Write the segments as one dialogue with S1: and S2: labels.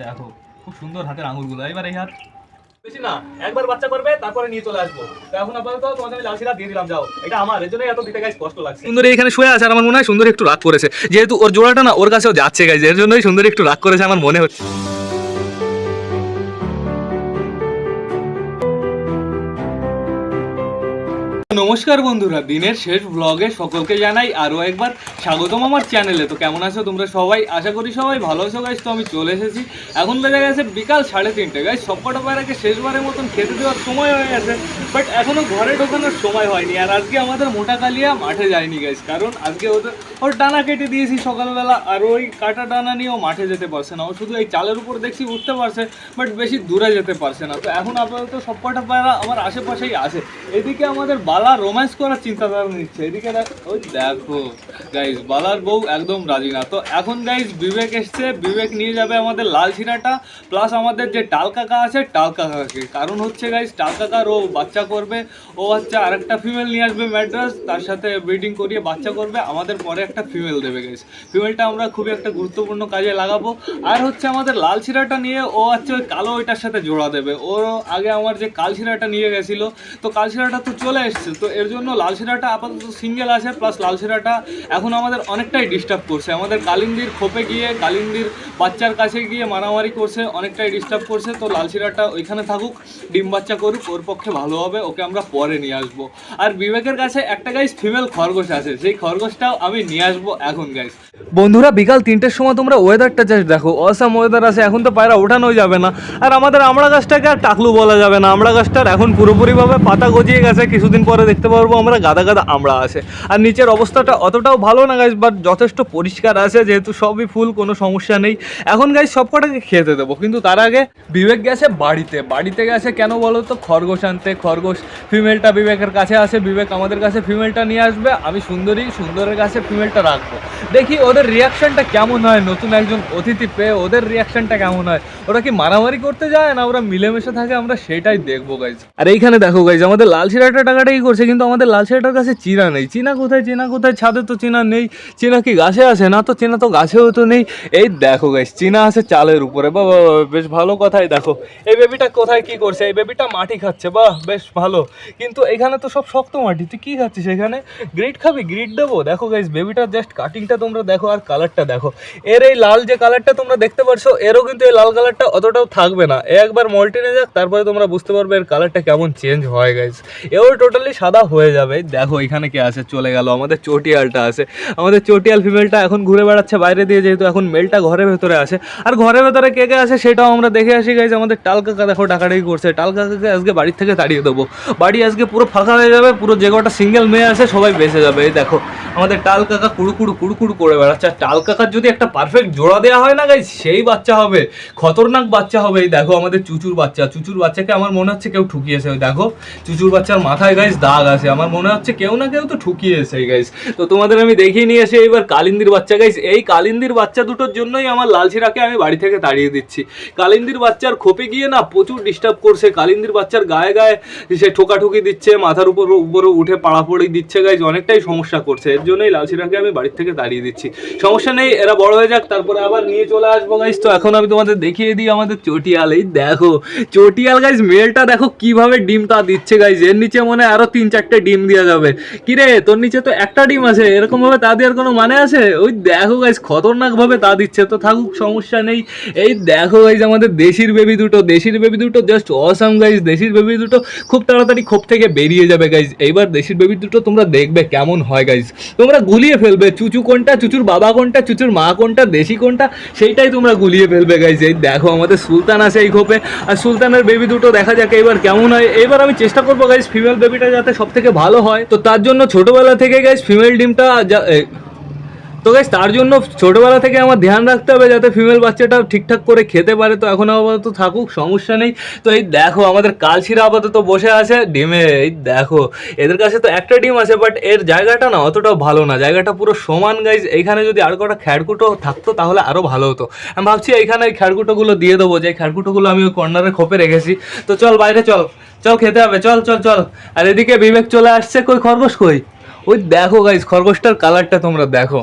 S1: দেখো খুব সুন্দর হাতের আঙুলগুলো। এবার এই হাত। বেশি না একবার বাচ্চা করবে তারপরে নিয়ে চলে আসব। এখন আপাতত তোমাদের আমি লাল সিরা দিয়ে দিলাম যাও। এটা আমার এর জন্যই এত দিতে গাই কষ্ট লাগছে। সুন্দরী এখানে শুয়ে আছে আর আমার মনে হয় সুন্দর একটু রাগ করেছে। যেহেতু ওর জোড়াটা না ওর কাছেও যাচ্ছে গাইজ এর জন্যই সুন্দর একটু রাগ করেছে আমার মনে হচ্ছে। নমস্কার বন্ধুরা, দিনের শেষ ব্লগে সকলকে জানাই আরও একবার স্বাগতম আমার চ্যানেলে তো কেমন আছো তোমরা সবাই? আশা করি সবাই ভালো আছো গাইজ তো আমি চলে এসেছি। এখন বেজে গেছে বিকাল সাড়ে তিনটে। গাইজ সবকটা পায়রাকে শেষবারের মতন খেতে দেওয়ার সময় হয়ে গেছে বাট এখনও ঘরে ঢোকানোর সময় হয়নি। আর আজকে আমাদের মোটা কালিয়া মাঠে যায়নি গাইজ কারণ আজকে ওদের ওর ডানা কেটে দিয়েছি সকালবেলা, আর ওই কাটা ডানা নিয়েও মাঠে যেতে পারছে না। ও শুধু এই চালের উপর দেখছি উঠতে পারছে বাট বেশি দূরে যেতে পারছে না। তো এখন আপাতত সবকটা পায়রা আমার আশেপাশেই আছে। এদিকে আমাদের বালা রোম্যান্স করার চিন্তাধারা নিচ্ছে। এদিকে ওই দেখো গাইজ বালার বউ একদম রাজি না। তো এখন গাইজ বিবেক এসছে। বিবেক নিয়ে যাবে আমাদের লাল শিরাটা প্লাস আমাদের যে টাল কাকা আছে টাল কাকাকে। কারণ হচ্ছে গাইজ টাল কাকার ও বাচ্চা করবে। ও হচ্ছে আরেকটা ফিমেল নিয়ে আসবে ম্যাড্রাস তার সাথে ব্রিডিং করিয়ে বাচ্চা করবে। আমাদের পরে একটা ফিমেল দেবে গাইজ ফিমেলটা আমরা খুবই একটা গুরুত্বপূর্ণ কাজে লাগাবো। আর হচ্ছে আমাদের লাল শিরাটা নিয়ে ও হচ্ছে ওই কালো ওইটার সাথে জোড়া দেবে। ওর আগে আমার যে কাল শিরাটা নিয়ে গেছিল, তো কাল শিরাটা তো চলে এসছে। তো এর জন্য লাল শিরাটা আপাতত সিঙ্গেল আছে প্লাস লাল শিরাটা এখন আমাদের অনেকটাই ডিস্টার্ব করছে। আমাদের কালিন্দির খোপে গিয়ে, কালিন্দির বাচ্চার কাছে গিয়ে মারামারি করছে, অনেকটাই ডিস্টার্ব করছে। তো লাল শিরাটা ওইখানে থাকুক, ডিম বাচ্চা করুক, ওর পক্ষে ভালো হবে, ওকে আমরা পরে নিয়ে আসব। আর বিবেকের কাছে একটা গাইস ফিমেল খরগোশ আছে, সেই খরগোশটাও আমি নিয়ে আসব এখন গাইস বন্ধুরা, বিকাল তিনটের সময় তোমরা ওয়েদারটা জাস্ট দেখো। অসাম ওয়েদার আছে, এখন তো পায়রা ওঠানোই যাবে না। আর আমাদের আমড়া গাছটাকে আর টাকলু বলা যাবে না। আমড়া গাছটার এখন পুরোপুরিভাবে পাতা গজিয়ে গেছে, কিছুদিন পরে দেখতে পারব আমরা গাদা গাদা আমড়া আছে। আর নিচের অবস্থাটা অতটাও ভালো না গাছ বাট যথেষ্ট পরিষ্কার আছে, যেহেতু সবই ফুল, কোনো সমস্যা নেই। এখন গাছ সব কটাকে খেতে দেবো, কিন্তু তার আগে বিবেক গেছে বাড়িতে। বাড়িতে গেছে কেন বলো তো? খরগোশ আনতে, খরগোশ ফিমেলটা বিবেকের কাছে আসে, বিবেক আমাদের কাছে ফিমেলটা নিয়ে আসবে, আমি সুন্দরী, সুন্দরের কাছে ফিমেলটা রাখব। দেখি ওদের রিয়াকশনটা কেমন হয়, নতুন একজন অতিথি পেয়ে ওদের রিয়াকশনটা কেমন হয়? ওরা কি মারামারি করতে যায় না, ওরা মিলেমিশে থাকে, আমরা সেটাই দেখব গাইজ আর এইখানে দেখো গাইজ আমাদের লাল শিরাটা টাকাটাই করছে কিন্তু আমাদের লাল শিরাটার কাছে চিনা নেই। চিনা কোথায়? চিনা কোথায়? ছাদে তো চিনা নেই। চিনা কি গাছে আছে না? তো চিনা তো গাছেও তো নেই। এই দেখো গাইজ চিনা আছে চালের উপরে। বাবা, বেশ ভালো কথাই দেখো। এই বেবিটা কোথায় কি করছে? এই বেবিটা মাটি খাচ্ছে। বাহ বেশ ভালো। কিন্তু এখানে তো সব শক্ত মাটি। তুই কি খাচ্ছিস এখানে? গ্রিড খাবি? গ্রিড দেবো? দেখো গাইজ বেবিটা জাস্ট কাটিংটা তোমরা দেখো আর কালারটা দেখো। এর এই লাল যে কালারটা তোমরা দেখতে পারছ এরও কিন্তু এই লাল কালারটা অতটাও থাকবে না। একবার মল্টিনে যাক তারপরে তোমরা বুঝতে পারবে এর কালারটা কেমন চেঞ্জ হয় গাইজ এও টোটালি সাদা হয়ে যাবে। দেখো এখানে কে আছে? চলে গেল। আমাদের চটিয়ালটা আছে। আমাদের চটিয়াল ফিমেলটা এখন ঘুরে বেড়াচ্ছে বাইরে দিয়ে, যেহেতু এখন মেলটা ঘরের ভেতরে আছে। আর ঘরের ভেতরে কে কে আছে সেটাও আমরা দেখে আসি গাইজ আমাদের টাল কাকা দেখো টাকাটাই করছে। টাল কাকাকে আজকে বাড়ির থেকে তাড়িয়ে দেবো। বাড়ি আজকে পুরো ফাঁকা হয়ে যাবে, পুরো যে কটা সিঙ্গেল মেয়ে আছে সবাই বেঁচে যাবে। এই দেখো, আমাদের টাল কাকা কুড়ু কুড়ু কুড়ু কুড়ু করে বেড়াচ্ছে। আর টাল কাকার যদি একটা পারফেক্ট জোড়া দেওয়া হয় না গাইজ সেই বাচ্চা হবে। খতরনাক বাচ্চা হবে। এই দেখো আমাদের চুচুর বাচ্চা। চুচুর বাচ্চাকে আমার মনে হচ্ছে কেউ ঠুকিয়েছে। ওই দেখো, চুচুর বাচ্চার মাথায় গাইজ দাগ আছে। আমার মনে হচ্ছে কেউ না কেউ তো ঠুকিয়েছে গাইস তো তোমাদের আমি দেখিয়ে নিয়ে এসে এবার কালিন্দির বাচ্চা গাইস এই কালিন্দির বাচ্চা দুটোর জন্যই আমার লালচিরাকে আমি বাড়ি থেকে তাড়িয়ে দিচ্ছি। কালিন্দির বাচ্চার খোপে গিয়ে না প্রচুর ডিস্টার্ব করছে। কালিন্দির বাচ্চার গায়ে গায়ে সে ঠোকাঠুকি দিচ্ছে, মাথার উপর, উপরে উঠে পাড়াপড়ি দিচ্ছে গাইজ অনেকটাই সমস্যা করছে। এর জন্যই লালচিরাকে আমি বাড়ির থেকে তাড়িয়ে দিচ্ছি। সমস্যা নেই, এরা বড় হয়ে যাক, তারপরে আবার নিয়ে চলে আসব গাইজ তো এখন আমি তোমাদের দেখিয়ে দিই আমাদের চটিয়াল। এই দেখো, চটিয়াল গাইজ মেলটা দেখো কীভাবে ডিমটা দিচ্ছে গাইজ এর নিচে মনে হয় আরও তিন চারটে ডিম দেওয়া যাবে। কিরে, তোর নিচে তো একটা ডিম আছে এরকম ভাবে তা দেওয়ার কোনো মানে আছে? ওই দেখো গাইজ খতরনাক ভাবে তা দিচ্ছে। তো থাকুক, সমস্যা নেই। এই দেখো গাইজ আমাদের দেশির বেবি দুটো, দেশির বেবি দুটো জাস্ট অসাম গাইজ দেশির বেবি দুটো খুব তাড়াতাড়ি খোপ থেকে বেরিয়ে যাবে গাইজ এইবার দেশির বেবি দুটো তোমরা দেখবে কেমন হয় গাইজ তোমরা গুলিয়ে ফেলবে, চুচু কোনটা, চুচুর বাবা কোনটা, চুচুর মা কোনটা, দেশি কোনটা, সেইটাই তোমরা গুলিয়ে ফেলবে গাইজ এই দেখো আমাদের সুলতান আছে এই খোপে আর সুলতানের বেবি দুটো দেখা যাক এবার কেমন হয়। এবার আমি চেষ্টা করব গাইজ ফিমেল বেবিটা যাতে সব থেকে ভালো হয়? তো তার জন্য ছোটবেলা থেকে গাইস ফিমেল ডিমটা তো গাইস তার জন্য ছোটবেলা থেকে আমার ধ্যান রাখতে হবে যাতে ফিমেল বাচ্চাটা ঠিকঠাক করে খেতে পারে। তো এখন আপাতত থাকুক, সমস্যা নেই। তো এই দেখো, আমাদের কালশিরা আপাতত বসে আছে ডিমে। এই দেখো, এদের কাছে তো একটা ডিম আছে বাট এর জায়গাটা না অতটাও ভালো না। জায়গাটা পুরো সমান গাইজ এইখানে যদি আর কটা খ্যাড়কুটো থাকতো, তাহলে আরও ভালো হতো। আমি ভাবছি এইখানে এই খ্যাড়কুটোগুলো দিয়ে দেবো, যে খ্যাড়কুটোগুলো আমি ওই কর্নারে খোপে রেখেছি। তো চল, বাইরে চল। চল, খেতে হবে। চল চল চল। আর এদিকে বিবেক চলে আসছে কই? খরগোশ কই? ওই দেখো গাইজ খরগোশটার কালারটা তোমরা দেখো।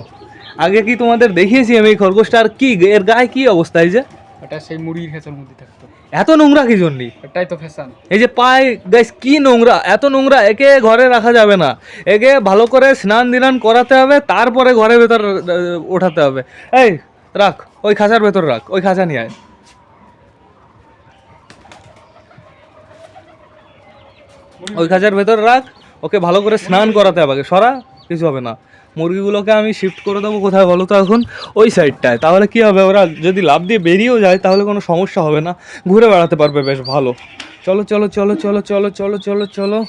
S1: আগে কি তোমাদের দেখিয়েছি আমি এই খরগোশটা আর কি এর গায়ে কি অবস্থা এই যে?
S2: ওটা সেই মুড়ির খেঁচার মধ্যে থাকতো
S1: এত নোংরা কি জন্যই
S2: এটাই তো ফ্যাশন
S1: এই যে পায়ে গাইস কি নোংরা এত নোংরা একে ঘরে রাখা যাবে না। একে ভালো করে স্নান দিনান করাতে হবে তারপরে ঘরের ভেতর ওঠাতে হবে। এই রাখ ওই খাঁচার ভেতর রাখ ওই খাঁচা নিয়ে আয়। ওই খাঁচার ভেতর রাখ ওকে ভালো করে স্নান করাতে হবে সরা কিছু হবে না। মুরগিগুলোকে আমি শিফট করে দেবো, কোথায় বলো তো এখন? ওই সাইডটায় তাহলে কি হবে? ওরা যদি লাভ দিয়ে বেরিয়েও যায়, তাহলে কোনো সমস্যা হবে না। ঘুরে বেড়াতে পারবে বেশ ভালো। চলো চলো চলো চলো চলো চলো চলো চলো।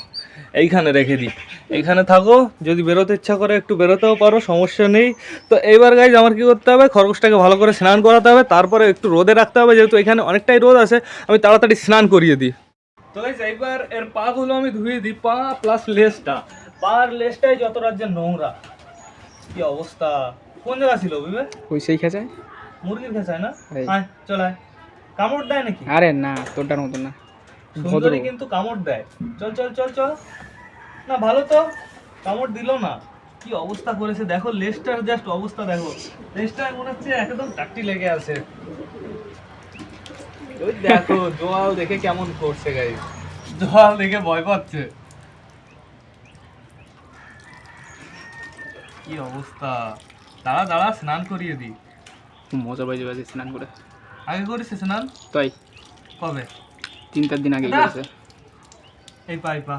S1: এইখানে রেখে দিই। এইখানে থাকো। যদি বেরোতে ইচ্ছা করে একটু বেরোতেও পারো, সমস্যা নেই। তো এইবার গাইজ আমার কী করতে হবে? খরগোশটাকে ভালো করে স্নান করাতে হবে। তারপরে একটু রোদে রাখতে হবে। যেহেতু এখানে অনেকটাই রোদ আছে, আমি তাড়াতাড়ি স্নান করিয়ে দিই। তো গাইজ এইবার এর পাগুলো আমি ধুয়ে দিই, পা প্লাস লেসটা পা আর লেজটাই যত রাজ্যের নোংরা। কি অবস্থা? কোন জায়গা ছিল বিবেক
S2: ওই সেই খেঁচায়?
S1: মুরগির খেসায় না। আয় চল আয়। কামড় দেয় নাকি?
S2: আরে না তোরটার মতো না।
S1: সুন্দরী কিন্তু কামড় দেয়। চল চল চল চল। না ভালো তো। কামড় দিল না। কি অবস্থা করেছে? দেখো লেজটার জাস্ট অবস্থা দেখো। লেজটা মনে হচ্ছে একদম টাট্টি লেগে আছে। ওই দেখো জোয়াল দেখে কেমন করছে গাই জোয়াল দেখে ভয় পাচ্ছে। কি অবস্থা? দাঁড়া দাঁড়া স্নান করিয়ে দি
S2: মজা বাজে বাজে স্নান করে।
S1: আগে করিস স্নান?
S2: তাই?
S1: কবে?
S2: তিন চার দিন আগে করেছে।
S1: এই পা এই পা।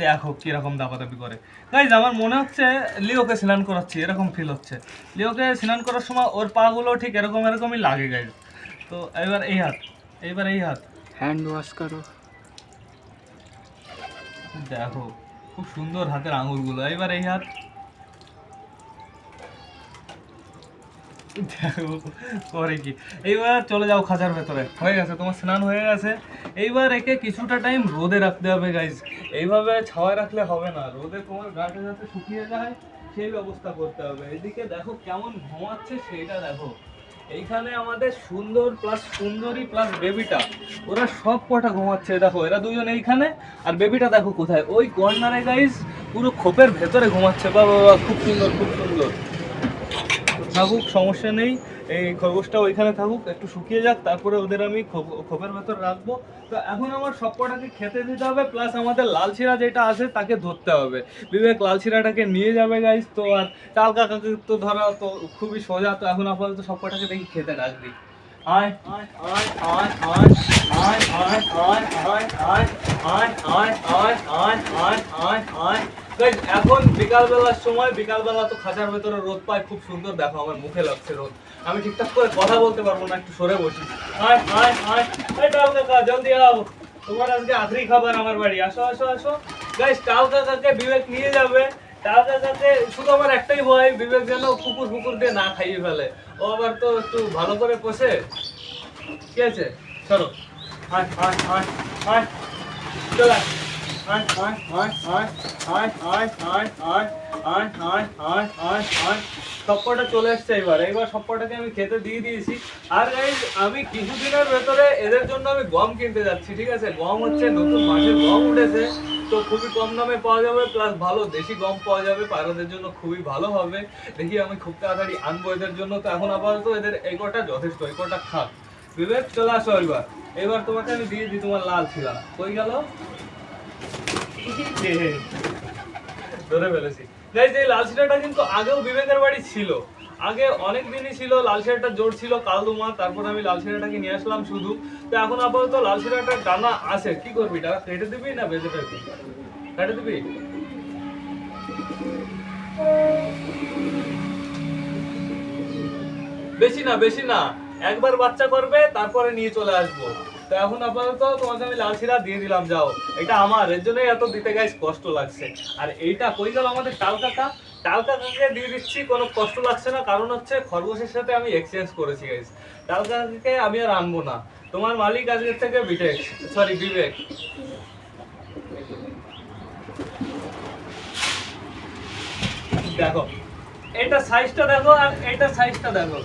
S1: দেখো কীরকম দাপাদাপি করে। গাইজ আমার মনে হচ্ছে লিওকে স্নান করাচ্ছি এরকম ফিল হচ্ছে। লিওকে স্নান করার সময় ওর পাগুলো ঠিক এরকম এরকমই লাগে গাইজ তো এবার এই হাত এইবার এই হাত।
S2: হ্যান্ড ওয়াশ করো।
S1: দেখো। খুব সুন্দর হাতের আঙুলগুলো এইবার এই হাত। করে কি? এইবার চলে যাও খাঁচার ভেতরে। হয়ে গেছে, তোমার স্নান হয়ে গেছে। এইবার একে কিছুটা টাইম রোদে রাখতে হবে গাইজ এইভাবে ছাওয়ায় রাখলে হবে না। রোদে তোমার গাটা যাতে শুকিয়ে যায়, সেই ব্যবস্থা করতে হবে। এদিকে দেখো কেমন ঘুমাচ্ছে, সেইটা দেখো। এইখানে আমাদের সুন্দর প্লাস সুন্দরী প্লাস বেবিটা ওরা সব কটা ঘুমাচ্ছে দেখো, এরা দুজন এইখানে, আর বেবিটা দেখো কোথায়? ওই কর্নারে গাইস পুরো খোপের ভেতরে ঘুমাচ্ছে বাবা খুব সুন্দর খুব সুন্দর। থাকুক, সমস্যা নেই। এই খরগোশটা ওইখানে থাকুক একটু শুকিয়ে যাক তারপরে ওদের আমি খোপ- খোপের ভেতর রাখব তো এখন আমার সব কটাকে খেতে দিতে হবে প্লাস আমাদের লাল শিরা যেটা আছে তাকে ধরতে হবে বিবেক লাল শিরাটাকে নিয়ে যাবে গাইস তো আর টাল কাকাকে তো ধরা তো খুবই সোজা তো এখন আপাতত সব কটাকে দেখি খেতে রাখবি আয় আয় আয় আয় আয় আয় আয় আয় আয় আয় আয় আয় আয় আয় আয় আয় এখন বিকালবেলার সময়, বিকালবেলা তো খাঁচার ভেতরে রোদ পায়, খুব সুন্দর দেখো আমার মুখে লাগছে রোদ। আমি ঠিকঠাক করে কথা বলতে পারব না, একটু সরে বসি। টাল জলদি আও। তোমার আজকে আখরি খাবার আমার বাড়ি। আসো আসো আসো। গাইস টাল কাকাকে বিবেক নিয়ে যাবে। টাল কাকাকে শুধু আমার একটাই ভয়, বিবেক যেন কুকুর ফুকুর দিয়ে না খাইয়ে ফেলে। ও আবার তো একটু ভালো করে পোষে ঠিক আছে? চলো আয় আয় আয় আয় চল সবকটা চলে আসছে এবার। এবার সবকটাকে আমি খেতে দিয়ে দিয়েছি। আর গাইজ আমি কিছুদিনের ভেতরে এদের জন্য আমি গম কিনতে যাচ্ছি, ঠিক আছে? গম হচ্ছে নতুন মাসের গম উঠেছে, তো খুবই কম দামে পাওয়া যাবে প্লাস ভালো দেশি গম পাওয়া যাবে পায়রাদের জন্য খুবই ভালো হবে। দেখি আমি খুব তাড়াতাড়ি আনব এদের জন্য। তো এখন আপাতত এদের এই যথেষ্ট এই কটা খাক। বিবেক, চলে আসো এবার। এবার তোমাকে আমি দিয়ে দিই, তোমার লাল ছিলাম কই গেল? ধরে ফেলেছি। গাইজ এই লাল শিরাটা কিন্তু আগেও বিবেকের বাড়ি ছিল। আগে অনেক দিনই ছিল, লাল শিরাটা জোর ছিল কালদুমা তারপর আমি লাল শিরাটাকে নিয়ে আসলাম শুধু। তো এখন আপাতত লাল শিরাটার দানা আছে। কি করবি, টাকা কেটে দিবি না বেঁচে ফেলবি কেটে দিবি? বেশি না বেশি না। একবার বাচ্চা করবে, তারপরে নিয়ে চলে আসব। তো এখন আপাতত তোমাকে আমি লাল শিরা দিয়ে দিলাম, যাও। এটা আমার, এর জন্যই এত দিতে গাইস কষ্ট লাগছে। আর এইটা কই গেল আমাদের টাল কাকা টাল কাকাকে দিয়ে দিচ্ছি, কোনো কষ্ট লাগছে না, কারণ হচ্ছে খরগোশের সাথে আমি এক্সচেঞ্জ করেছি গাইস টাল কাকাকে আমি আর আনব না। তোমার মালিক আজকের থেকে বিটেক সরি বিবেক। দেখো, এটা সাইজটা দেখো আর এটা সাইজটা দেখো।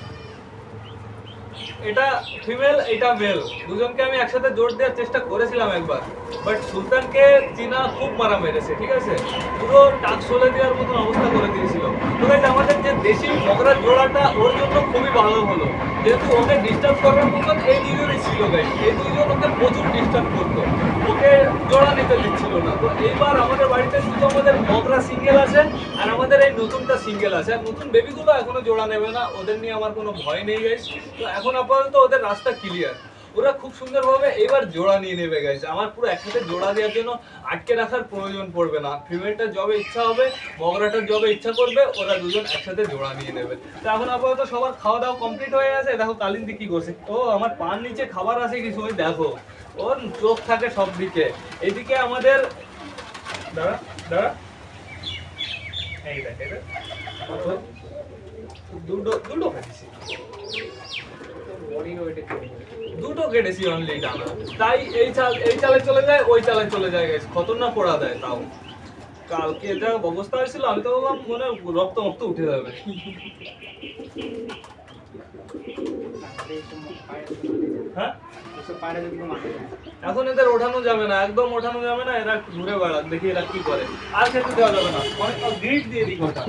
S1: এটা ফিমেল এটা মেল দুজনকে আমি একসাথে জোর দেওয়ার চেষ্টা করেছিলাম একবার। বাট সুলতানকে চীনা খুব মারা মেরেছে, ঠিক আছে? পুরো টাক সোলে দেওয়ার মতন অবস্থা করে দিয়েছিল। তো আমাদের দেশি মগরার জোড়াটা ওর জন্য খুবই ভালো হলো। যেহেতু ওকে ডিস্টার্ব করার মতন এই দুজনই ছিল গাইস এই দুজন ওকে প্রচুর ডিস্টার্ব করতো। ওকে জোড়া নিতে দিচ্ছিল না। তো এইবার আমাদের বাড়িতে শুধু আমাদের মগরা সিঙ্গেল আছে আর আমাদের এই নতুনটা সিঙ্গেল আছে। আর নতুন বেবিগুলো এখনও জোড়া নেবে না। ওদের নিয়ে আমার কোনো ভয় নেই গাইস তো এখন আপাতত ওদের রাস্তা ক্লিয়ার ওরা খুব সুন্দরভাবে এবার জোড়া নিয়ে নেবে গাইস আমার পুরো একসাথে জোড়া দেওয়ার জন্য আটকে রাখার প্রয়োজন পড়বে না। ফিমেলটা যবে ইচ্ছা হবে মগরাটার যবে ইচ্ছা করবে, ওরা দুজন একসাথে জোড়া নিয়ে নেবে। তো এখন আপাতত সবার খাওয়া দাওয়া কমপ্লিট হয়ে গেছে। দেখো কালিন্দি কি করছে। ও, আমার পান নিচে খাবার আছে কিছু, ওই দেখো। ওর চোখ থাকে সব দিকে এদিকে আমাদের দাঁড়া দাঁড়া। দুটো দুটো কেটেছি দুটো কেটেছি অনলি ডানা তাই এই চাল এই চালে চলে যায়, ওই চালে চলে যায় গেছে খতরনাক পড়া দেয় তাও। কালকে যা অবস্থা হয়েছিল, আমি তো ভাবলাম মনে রক্ত মক্ত উঠে যাবে। হ্যাঁ? এখন এদের ওঠানো যাবে না, একদম ওঠানো যাবে না, এরা ঘুরে বেড়াক, দেখি এরা কি করে। আর খেতে দেওয়া যাবে না। অনেক দিয়ে দিই কটা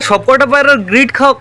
S1: সবকটা পায়রার গ্রিড খাও।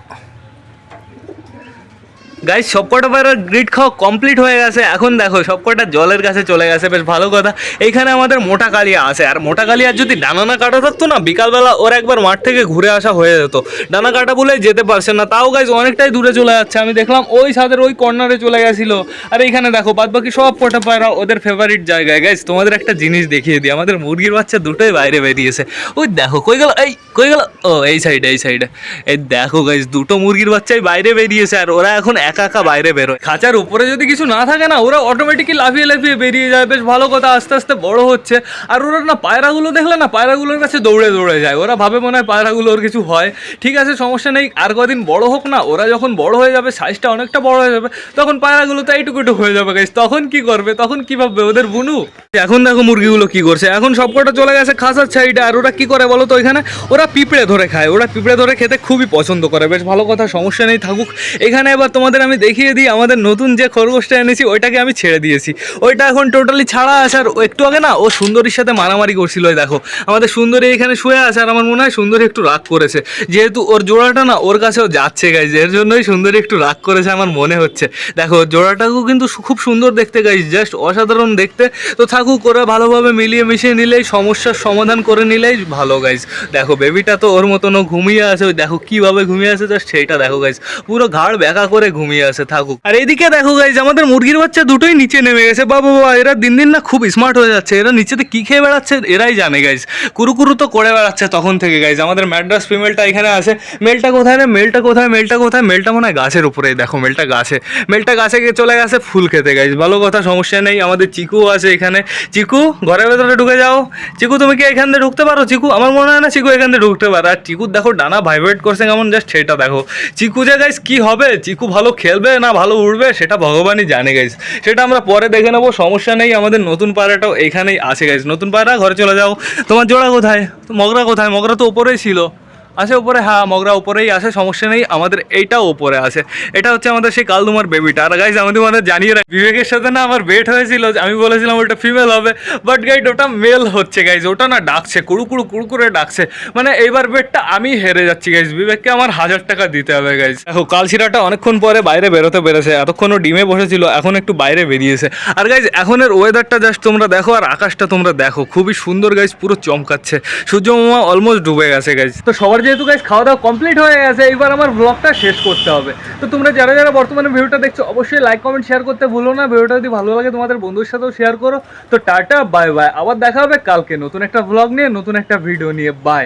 S1: গাইস সবকটা পায়রার গ্রিড খাওয়া কমপ্লিট হয়ে গেছে। এখন দেখো, সবকটা জলের কাছে চলে গেছে। বেশ ভালো কথা। এইখানে আমাদের মোটা কালিয়া আছে। আর মোটা কালিয়ার যদি ডানা না কাটা থাকতো না, বিকালবেলা ওর একবার মাঠ থেকে ঘুরে আসা হয়ে যেত। ডানা কাটা বলে যেতে পারছে না। তাও গাইস অনেকটাই দূরে চলে যাচ্ছে। আমি দেখলাম ওই ছাদের ওই কর্নারে চলে গেছিল। আর এইখানে দেখো বাদ বাকি সব কটা পায়রা ওদের ফেভারিট জায়গায়। গাইস তোমাদের একটা জিনিস দেখিয়ে দিই। আমাদের মুরগির বাচ্চা দুটোই বাইরে বেরিয়েছে। ওই দেখো, কই গেল? এই, কই গেল? ও, এই সাইডে এই সাইডে এই দেখো গাইস দুটো মুরগির বাচ্চাই বাইরে বেরিয়েছে। আর ওরা এখন একা একা বাইরে বেরোয়। খাঁচার উপরে যদি কিছু না থাকে না, ওরা অটোমেটিকলি লাফিয়ে লাফিয়ে বেরিয়ে যায়। বেশ ভালো কথা, আস্তে আস্তে বড় হচ্ছে। আর ওরা না পায়রাগুলো দেখলে না, পায়রাগুলোর কাছে দৌড়ে দৌড়ে যায়। ওরা ভাবে মনে হয় পায়রাগুলো ওর কিছু হয়। ঠিক আছে, সমস্যা নেই। আর কদিন বড় হোক না, ওরা যখন বড় হয়ে যাবে সাইজটা অনেকটা বড় হয়ে যাবে, তখন পায়রাগুলো তো এইটুকু একটু হয়ে যাবে গাইস তখন কি করবে? তখন কি ভাববে ওদের বুনু? এখন দেখো মুরগিগুলো কি করছে। এখন সবকটা চলে গেছে খাসার সাইডে আর ওরা কি করে বলো তো এখানে ওরা পিঁপড়ে ধরে খায়। ওরা পিঁপড়ে ধরে খেতে খুবই পছন্দ করে। বেশ ভালো কথা, সমস্যা নেই, থাকুক। এখানে এবার তোমাদের আমি দেখিয়ে দিই, আমাদের নতুন যে খরগোশটা এনেছি, ওইটাকে আমি ছেড়ে দিয়েছি। ওইটা এখন টোটালি ছাড়া আছে, আর একটু আগে না, ও সুন্দরীর সাথে মারামারি করছিল দেখো। আমাদের সুন্দরী এখানে শুয়ে আছে, আর আমার মনে হয় সুন্দরী একটু রাগ করেছে। যেহেতু ওর জোড়াটা না, ওর কাছেও যাচ্ছে গাইজ এর জন্যই সুন্দরী একটু রাগ করেছে, আমার মনে হচ্ছে। দেখো জোড়াটাকেও কিন্তু খুব সুন্দর দেখতে গাইজ জাস্ট অসাধারণ দেখতে। তো থাকুক, ওরা ভালোভাবে মিলিয়ে মিশিয়ে নিলেই, সমস্যার সমাধান করে নিলেই ভালো গাইজ দেখো বেবিটা তো ওর মতনও ঘুমিয়ে আছে, ওই দেখো, কীভাবে ঘুমিয়ে আছে জাস্ট সেইটা দেখো গাইজ পুরো ঘাড় ব্যাকা করে ঘুমিয়ে আছে, থাকুক। আর এইদিকে দেখো গাইজ আমাদের মুরগির বাচ্চা দুটোই নিচে নেমে গেছে। বাবা বাবা, এরা দিন দিন না খুব স্মার্ট হয়ে যাচ্ছে। এরা নিচেতে কি খেয়ে বেড়াচ্ছে, এরাই জানে গাইজ কুরুকুরু তো করে বেড়াচ্ছে তখন থেকে গাইজ আমাদের ম্যাড্রাস ফিমেলটা এখানে আছে। মেলটা কোথায় রে? মেলটা কোথায়? মেলটা কোথায়? মেলটা মনে হয় গাছের উপরে। দেখো, মেলটা গাছে। মেলটা গাছে গিয়ে চলে গেছে ফুল খেতে গাইজ ভালো কথা, সমস্যা নেই। আমাদের চিকু আছে এখানে। চিকু, ঘরের ভেতরে ঢুকে যাও। চিকু, তুমি কি এখান থেকে ঢুকতে পারো? চিকু, আমার মনে হয় না চিকু এখান দিয়ে ঢুকতে পারো। আর চিকু, দেখো, ডানা ভাইব্রেট করছে কেমন? জাস্ট সেটা দেখো। চিকু যে গাইজ কি হবে? চিকু ভালো খেলবে না ভালো উঠবে সেটা ভগবানই জানে গাইজ সেটা আমরা পরে দেখে নেব, সমস্যা নেই, আমাদের নতুন পাড়াটাও এখানেই আছে গাইজ নতুন পাড়া, ঘরে চলে যাও। তোমার জোড়া কোথায়? মগরা কোথায়? মগরা তো ওপরেই ছিল। আছে উপরে হ্যাঁ মগরা উপরেই আছে সমস্যা নেই, আমাদের এইটাও উপরে আছে এটা হচ্ছে আমাদের সেই কালদুমার বেবিটা আর গাইজ আমাদের মানে জানিয়ে রাখ, বিবেকের সাথে না আমার বেট হয়েছিল, আমি বলেছিলাম ওটা ফিমেল হবে বাট গাইড ওটা মেল হচ্ছে গাইজ ওটা না ডাকছে, কুড়ু কুড়ু কুড়ু করে ডাকছে। মানে এইবার বেটটা আমি হেরে যাচ্ছি গাইজ বিবেককে আমার হাজার টাকা দিতে হবে গাইজ দেখো, কালশিরাটা অনেকক্ষণ পরে বাইরে বেরোতে পেরেছে এতক্ষণও ডিমে বসেছিল, এখন একটু বাইরে বেরিয়েছে। আর গাইজ এখনের ওয়েদারটা জাস্ট তোমরা দেখো, আর আকাশটা তোমরা দেখো, খুবই সুন্দর গাইজ পুরো চমকাচ্ছে। সূর্য অলমোস্ট ডুবে গেছে গাইজ তো সবার যেহেতু গাইজ খাওয়া দাওয়া কমপ্লিট হয়ে গেছে এবার আমার ব্লগটা শেষ করতে হবে। তো তোমরা যারা যারা বর্তমানে ভিডিওটা দেখছ, অবশ্যই লাইক কমেন্ট শেয়ার করতে ভুলো না। ভিডিওটা যদি ভালো লাগে তোমাদের বন্ধুর সাথেও শেয়ার করো। তো টাটা বাই বাই আবার দেখা হবে কালকে নতুন একটা ব্লগ নিয়ে, নতুন একটা ভিডিও নিয়ে। বাই